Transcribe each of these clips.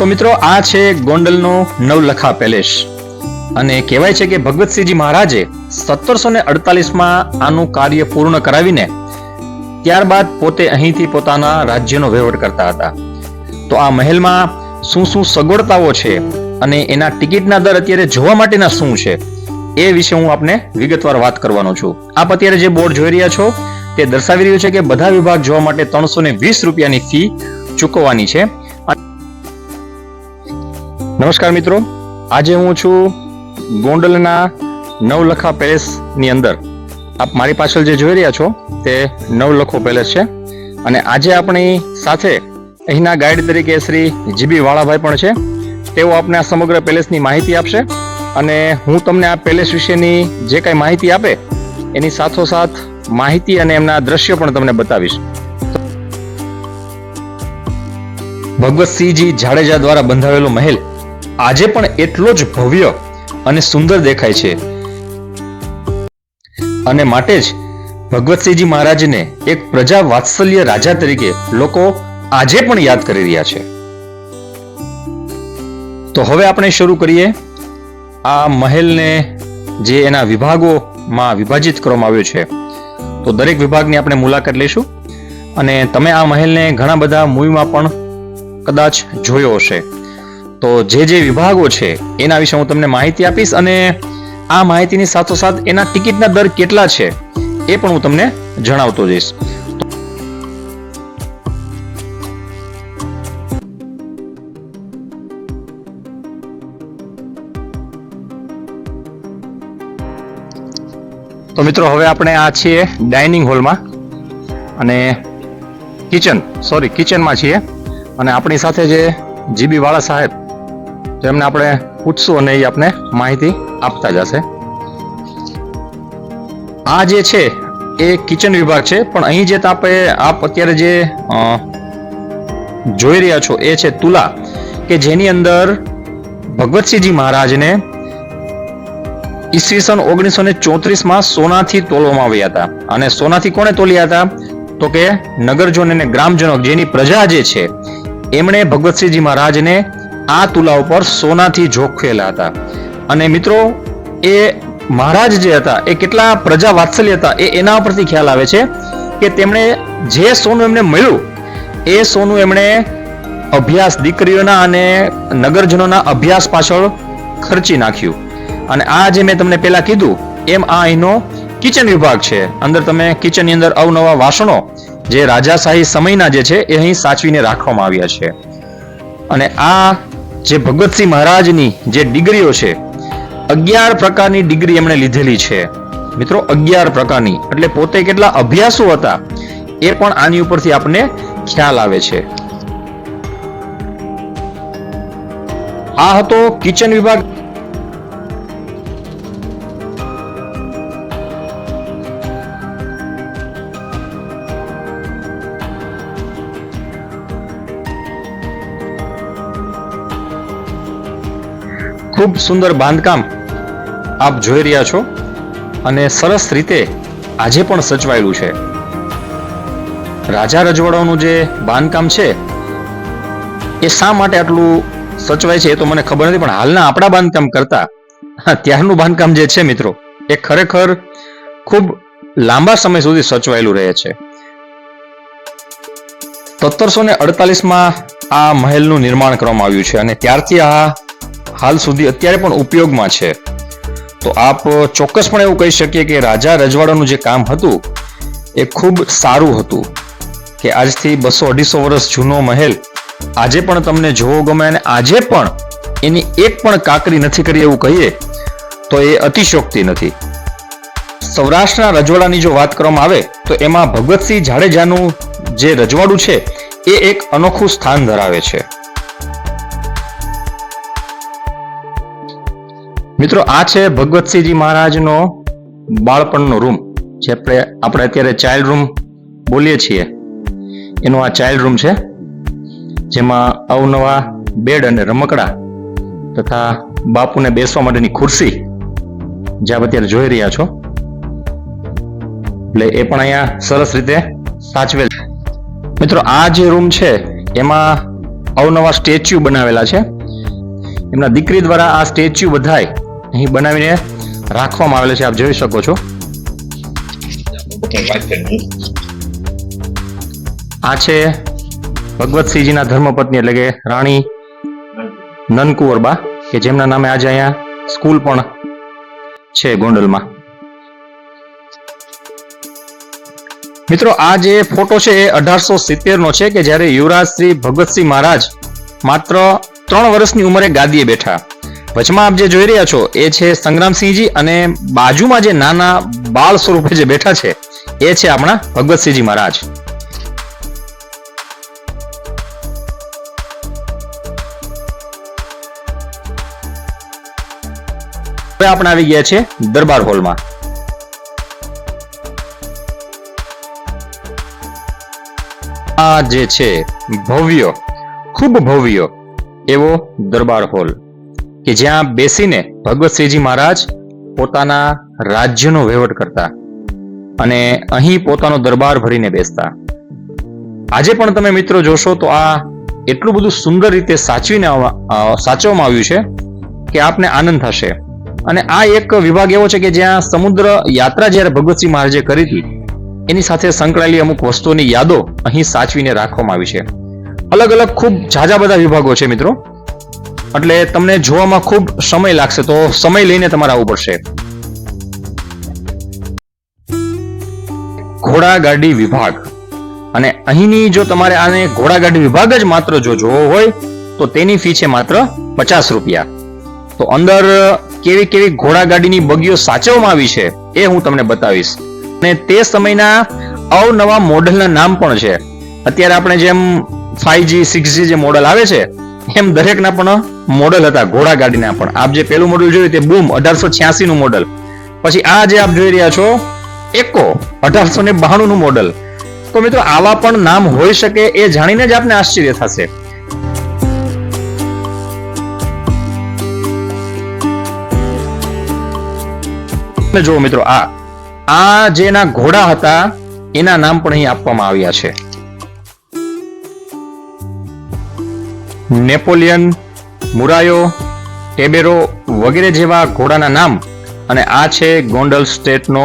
તો મિત્રો, આ છે ગોંડલનો નવલખા પેલેસ. અને કહેવાય છે કે ભગવતસિંહજી મહારાજે સત્તરસો ને અડતાલીસમાં આનું કાર્ય પૂર્ણ કરાવીને ત્યારબાદ પોતે અહીંથી પોતાના રાજ્યનો વહીવટ કરતા હતા. તો આ મહેલમાં શું શું સગવડતાઓ છે અને એના ટિકિટના દર અત્યારે જોવા માટેના શું છે, એ વિશે હું આપને વિગતવાર વાત કરવાનો છું. આપ અત્યારે જે બોર્ડ જોઈ રહ્યા છો, તે દર્શાવી રહ્યું છે કે બધા વિભાગ જોવા માટે ત્રણસો ને વીસ રૂપિયાની ફી ચૂકવવાની છે. નમસ્કાર મિત્રો. આજે હું છું ગોંડલના નવલખા પેલેસની અંદર. આપ મારી પાછળ જે જોઈ રહ્યા છો તે નવલખો પેલેસ છે. અને આજે આપણી સાથે અહીંના ગાઈડ તરીકે શ્રી જીબી વાળાભાઈ પણ છે. તેઓ આપને આ સમગ્ર પેલેસની માહિતી આપશે. અને હું તમને આ પેલેસ વિશેની જે કાંઈ માહિતી આપે, એની સાથોસાથ માહિતી અને એમના દ્રશ્યો પણ તમને બતાવીશ. ભગવતસિંહજી જાડેજા દ્વારા બંધાવેલો મહેલ આજે પણ એટલો જ ભવ્ય અને સુંદર દેખાય છે. અને માટે જ ભગવતસિંહજી મહારાજને એક પ્રજા વાત્સલ્ય રાજા તરીકે લોકો આજે પણ યાદ કરી રહ્યા છે. તો હવે આપણે શરૂ કરીએ. આ મહેલને જે એના વિભાગોમાં વિભાજિત કરવામાં આવ્યો છે. તો દરેક વિભાગની આપણે મુલાકાત લઈશું. અને તમે આ મહેલને ઘણા બધા મૂવીમાં પણ કદાચ જોયો હશે. તો જે જે વિભાગો છે, એના વિશે હું તમને માહિતી આપીશ અને આ માહિતીની સાથોસાથ એના ટિકિટના દર કેટલા છે, એ પણ હું તમને જણાવતો જઈશ. તો મિત્રો, હવે આપણે આ છીએ ડાઇનિંગ હોલમાં અને કિચન સોરી કિચનમાં છીએ અને આપણી સાથે જે જીબી વાળા સાહેબ જેમને આપણે પૂછશું અને એ આપને માહિતી આપતા જશે. આ જે છે, એ કિચન વિભાગ છે, પણ અહીં જે આપ અત્યારે જે જોઈ રહ્યા છો, એ છે તુલા, કે જેની અંદર ભગવતસિંહજી મહારાજને ઈસવીસન ઓગણીસો ને ચોત્રીસમાં સોનાથી તોલવામાં આવ્યા હતા. અને સોનાથી કોણે તોલ્યા હતા? તો કે નગરજનો અને ગ્રામજનો, જેની પ્રજા જે છે, એમણે ભગવતસિંહજી મહારાજને આ તુલા ઉપર સોનાથી જોખેલા હતા. અને મિત્રો, એ મહારાજ જે હતા, એ કેટલા પ્રજા વાત્સલ્ય હતા, એ એના પરથી ખ્યાલ આવે છે કે તેમણે જે સોનું એમને મળ્યું, એ સોનું એમણે અભ્યાસ દીકરીઓના અને નગરજનોના અભ્યાસ પાછળ ખર્ચી નાખ્યું. અને આ જે મેં તમને પહેલાં કીધું, એમ આ અહીંનો કિચન વિભાગ છે. અંદર તમે કિચનની અંદર અવનવા વાસણો, જે રાજાશાહી સમયના જે છે, એ અહીં સાચવીને રાખવામાં આવ્યા છે. અને આ જે ભગવતસિંહ મહારાજની જે ડિગ્રીઓ છે, અગિયાર પ્રકારની ડિગ્રી એમણે લીધેલી છે. મિત્રો, અગિયાર પ્રકારની. એટલે પોતે કેટલા અભ્યાસો હતા, એ પણ આની ઉપરથી આપણને ખ્યાલ આવે છે. આ હતો કિચન વિભાગ ખૂબ સુંદર બાંધકામ આપ જોઈ રહ્યા છો અને સરસ રીતે આજે પણ સચવાયેલું છે. રાજા રજવાડાઓનું જે બાંધકામ છે, એ શા માટે આટલું સચવાય છે એ તો મને ખબર નથી, પણ હાલના આપણા બાંધકામ કરતા ત્યારનું બાંધકામ જે છે મિત્રો, એ ખરેખર ખૂબ લાંબા સમય સુધી સચવાયેલું રહે છે. સત્તરસો ને અડતાલીસમાં આ મહેલનું નિર્માણ કરવામાં આવ્યું છે અને ત્યારથી આ હાલ સુધી અત્યારે પણ ઉપયોગમાં છે. તો આપ ચોક્કસપણે એવું કહી શકીએ કે રાજા રજવાડાનું જે કામ હતું, એ ખૂબ સારું હતું. કે આજથી બસો અઢીસો વર્ષ જૂનો મહેલ, આજે પણ તમને જોવો ગમે અને આજે પણ એની એક પણ કાકરી નથી કરી એવું કહીએ, તો એ અતિશોક્તિ નથી. સૌરાષ્ટ્રના રજવાડાની જો વાત કરવામાં આવે, તો એમાં ભગવતસિંહ જાડેજાનું જે રજવાડું છે, એ એક અનોખું સ્થાન ધરાવે છે. મિત્રો, આ છે ભગવતસિંહજી મહારાજનો બાળપણનો રૂમ, જે આપણે આપણે અત્યારે ચાઇલ્ડ રૂમ બોલીએ છીએ. એનો આ ચાઇલ્ડ રૂમ છે, જેમાં અવનવા બેડ અને રમકડા તથા બાપુને બેસવા માટેની ખુરશી જે આપ અત્યારે જોઈ રહ્યા છો. એટલે એ પણ અહીંયા સરસ રીતે સાચવેલ મિત્રો, આ જે રૂમ છે, એમાં અવનવા સ્ટેચ્યુ બનાવેલા છે. એમના દીકરી દ્વારા આ સ્ટેચ્યુ બધાય અહીં બનાવીને રાખવામાં આવેલ છે, આપ જોઈ શકો છો. આ છે ભગવતસિંહજીના ધર્મપત્ની, એટલે કે રાણી નનકુંવરબા, કે જેમના નામે આજે અહીંયા સ્કૂલ પણ છે ગોંડલમાં. મિત્રો, આ જે ફોટો છે એ અઢારસો સિત્તેર નો છે, કે જ્યારે યુવરાજ શ્રી ભગવતસિંહ મહારાજ માત્ર ત્રણ વર્ષની ઉંમરે ગાદીએ બેઠા. વચમાં આપ જે જોઈ રહ્યા છો, એ છે સંગ્રામસિંહજી અને બાજુમાં જે નાના બાળ સ્વરૂપે જે બેઠા છે, એ છે આપણા ભગવતસિંહજી મહારાજ. હવે આપણે આવી ગયા છે દરબાર હોલમાં. આ જે છે ભવ્ય, ખૂબ ભવ્ય એવો દરબાર હોલ. કે જ્યાં બેસીને ભગવતસિંહજી મહારાજ પોતાના રાજ્યનો વહીવટ કરતા અને અહીં પોતાનો દરબાર ભરીને બેસતા. આજે પણ તમે મિત્રો જોશો તો આ એટલું બધું સુંદર રીતે સાચવીને સાચવવામાં આવ્યું છે કે આપને આનંદ થશે. અને આ એક વિભાગ એવો છે કે જ્યાં સમુદ્ર યાત્રા જ્યારે ભગવતસિંહ મહારાજે કરી હતી, એની સાથે સંકળાયેલી અમુક વસ્તુઓની યાદો અહીં સાચવીને રાખવામાં આવી છે. અલગ અલગ ખૂબ ઝાઝા બધા વિભાગો છે મિત્રો. એટલે તમને જોવામાં ખૂબ સમય લાગશે, તો સમય લઈને તમારે આવવું પડશે. ઘોડાગાડી વિભાગ. અને અહીંની જો તમારે આને ઘોડાગાડી વિભાગ જ માત્ર જો જોવો હોય, તો તેની ફી છે માત્ર પચાસ રૂપિયા. તો અંદર કેવી કેવી ઘોડાગાડીની બગીઓ સાચવવામાં આવી છે, એ હું તમને બતાવીશ. અને તે સમયના અવનવા મોડલના નામ પણ છે. અત્યારે આપણે જેમ ફાઈવ જી સિક્સ જી જે મોડલ આવે છે એમ દરેકના પણ મોડલ હતા, ઘોડા ગાડીના પણ. આપ જે પેલું મોડલ જોયું તે બૂમ, અઢારસો છ્યાસી નું મોડલ પછી આ જે આપ જોઈ રહ્યા છો, એકો, અઢારસો ને બાણું નું મોડલ તો મિત્રો, આવા પણ નામ હોઈ શકે એ જાણીને જ આપને આશ્ચર્ય થશે. જુઓ મિત્રો, આ આ જેના ઘોડા હતા, એના નામ પણ અહીં આપવામાં આવ્યા છે. નેપોલિયન, મુરાયો, ટેબેરો વગેરે જેવા ઘોડાના નામ અને આ છે ગોંડલ સ્ટેટનો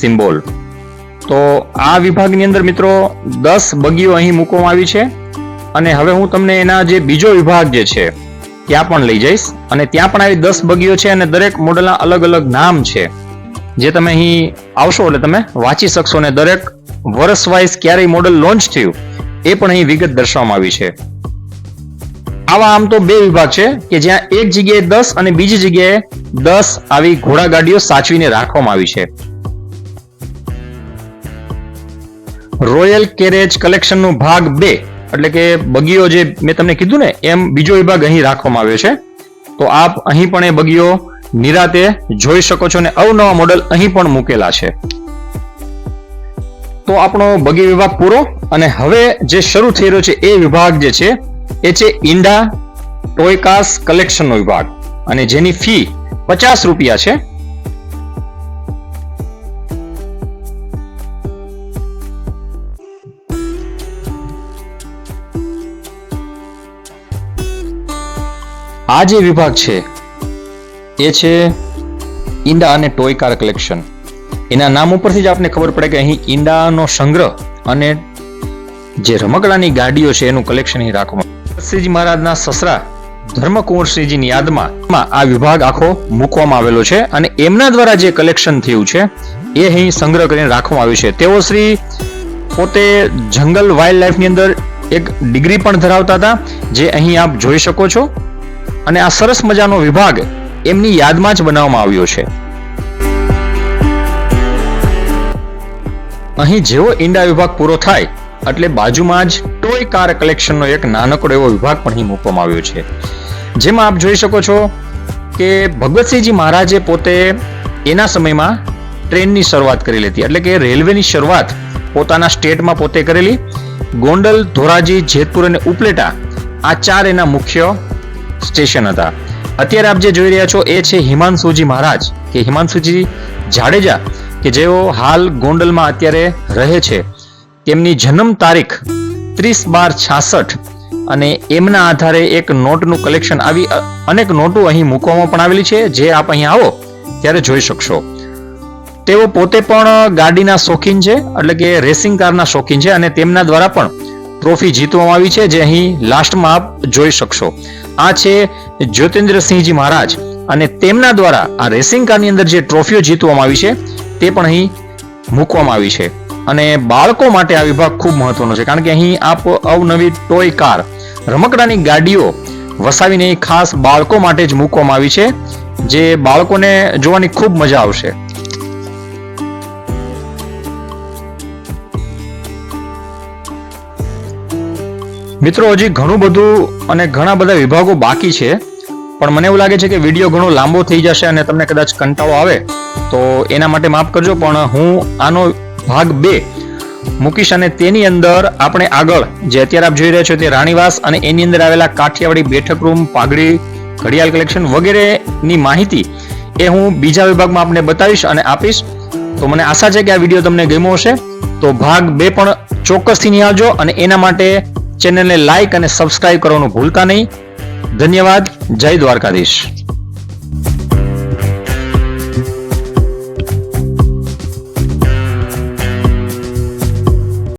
સિમ્બોલ. તો આ વિભાગની અંદર મિત્રો દસ બગીઓ અહીં મૂકવામાં આવી છે અને હવે હું તમને એના જે બીજો વિભાગ જે છે, ત્યાં પણ લઈ જઈશ અને ત્યાં પણ આવી દસ બગીઓ છે અને દરેક મોડલના અલગ અલગ નામ છે. જે તમે અહીં આવશો એટલે તમે વાંચી શકશો અને દરેક વર્ષ વાઇઝ ક્યારે મોડલ લોન્ચ થયું એ પણ અહીં વિગત દર્શાવવામાં આવી છે. આવા આમ તો બે વિભાગ છે કે જ્યાં એક જગ્યાએ દસ અને બીજી જગ્યાએ દસ આવી ઘોડાગાડીઓ સાચવીને રાખવામાં આવી છે. રોયલ કેરેજ કલેક્શનનો ભાગ બે, એટલે કે બગીઓ જે મેં તમને કીધું ને, એમ બીજો વિભાગ અહીં રાખવામાં આવ્યો છે. તો આપ અહીં પણ એ બગીઓ નિરાતે જોઈ શકો છો અને અવનવા મોડલ અહીં પણ મૂકેલા છે. તો આપણો બગી વિભાગ પૂરો, અને હવે જે શરૂ થઈ રહ્યો છે એ વિભાગ જે છે એ છે ઈંડા ટોયકાસ કલેક્શનનો વિભાગ. અને જેની ફી પચાસ રૂપિયા છે. આ જે વિભાગ છે, એ છે ઈંડા અને ટોયકાર કલેક્શન. એના નામ ઉપરથી જ આપને ખબર પડે કે અહીં ઈંડાનો સંગ્રહ અને જે રમકડાની ગાડીઓ છે, એનું કલેક્શન અહીં રાખવામાં શ્રીજી મહારાજના સસરા ધર્મકુંવરસિંહજીની યાદમાં આ વિભાગ આખો મૂકવામાં આવેલો છે અને એમના દ્વારા જે કલેક્શન થયું છે, એ અહીં સંગ્રહ કરીને રાખવામાં આવ્યું છે. તેઓ શ્રી પોતે જંગલ વાઇલ્ડ લાઈફની અંદર એક ડિગ્રી પણ ધરાવતા હતા, જે અહીં આપ જોઈ શકો છો. અને આ સરસ મજાનો વિભાગ એમની યાદમાં જ બનાવવામાં આવ્યો છે. અહીં જેવો ઈંડા વિભાગ પૂરો થાય એટલે બાજુમાં જ ટોય કાર કલેક્શનનો એક નાનકડો એવો વિભાગ પણ અહીં મૂકવામાં આવ્યો છે. જેમાં આપ જોઈ શકો છો કે ભગવતસિંહજી મહારાજે પોતે એના સમયમાં ટ્રેનની શરૂઆત કરી હતી. એટલે કે રેલવેની શરૂઆત પોતાના સ્ટેટમાં પોતે કરેલી. ગોંડલ, ધોરાજી, જેતપુર અને ઉપલેટા આ ચાર એના મુખ્ય સ્ટેશન હતા. અત્યારે આપ જે જોઈ રહ્યા છો એ છે હિમાંશુજી મહારાજ કે હિમાંશુજી જાડેજા કે જેઓ હાલ ગોંડલમાં અત્યારે રહે છે. તેમની જન્મ તારીખ ત્રીસ બાર છાસઠ અને એમના આધારે એક નોટનું કલેક્શન આવી અનેક નોટો અહીં મૂકવામાં પણ આવેલી છે. જે આપ અહીં આવો ત્યારે જોઈ શકશો. તેઓ પોતે પણ ગાડીના શોખીન છે, એટલે કે રેસિંગ કારના શોખીન છે અને તેમના દ્વારા પણ ટ્રોફી જીતવામાં આવી છે, જે અહીં લાસ્ટમાં આપ જોઈ શકશો. આ છે જ્યોતિન્દ્રસિંહજી મહારાજ અને તેમના દ્વારા આ રેસિંગ કારની અંદર જે ટ્રોફીઓ જીતવામાં આવી છે, તે પણ અહીં મૂકવામાં આવી છે. અને બાળકો માટે આ વિભાગ ખૂબ મહત્વનો છે. કારણ કે અહીં આપ અવનવી ટોય કાર, રમકડાની ગાડીઓ વસાવીને ખાસ બાળકો માટે જ મૂકવામાં આવી છે, જે બાળકોને જોવાની ખૂબ મજા આવશે. મિત્રો, હજી ઘણું બધું અને ઘણા બધા વિભાગો બાકી છે, પણ મને એવું લાગે છે કે વીડિયો ઘણો લાંબો થઈ જશે અને તમને કદાચ કંટાળો આવે, તો એના માટે માફ કરજો, પણ હું આનો ભાગ બે. મૂકીશ અને તેની અંદર આપણે આગળ જે અત્યારે આપ જોઈ રહ્યા છો તે રાણીવાસ અને એની અંદર આવેલા કાઠિયાવાડી બેઠક રૂમ પાઘડી, ઘડિયાળ કલેક્શન વગેરેની માહિતી એ હું બીજા વિભાગમાં આપને બતાવીશ અને આપીશ. તો મને આશા છે કે આ વીડિયો તમને ગમ્યો હશે. તો ભાગ બે પણ ચોક્કસથી નિહાળજો અને એના માટે ચેનલને લાઇક અને સબસ્ક્રાઇબ કરવાનું ભૂલતા નહીં. ધન્યવાદ. જય દ્વારકાધીશ.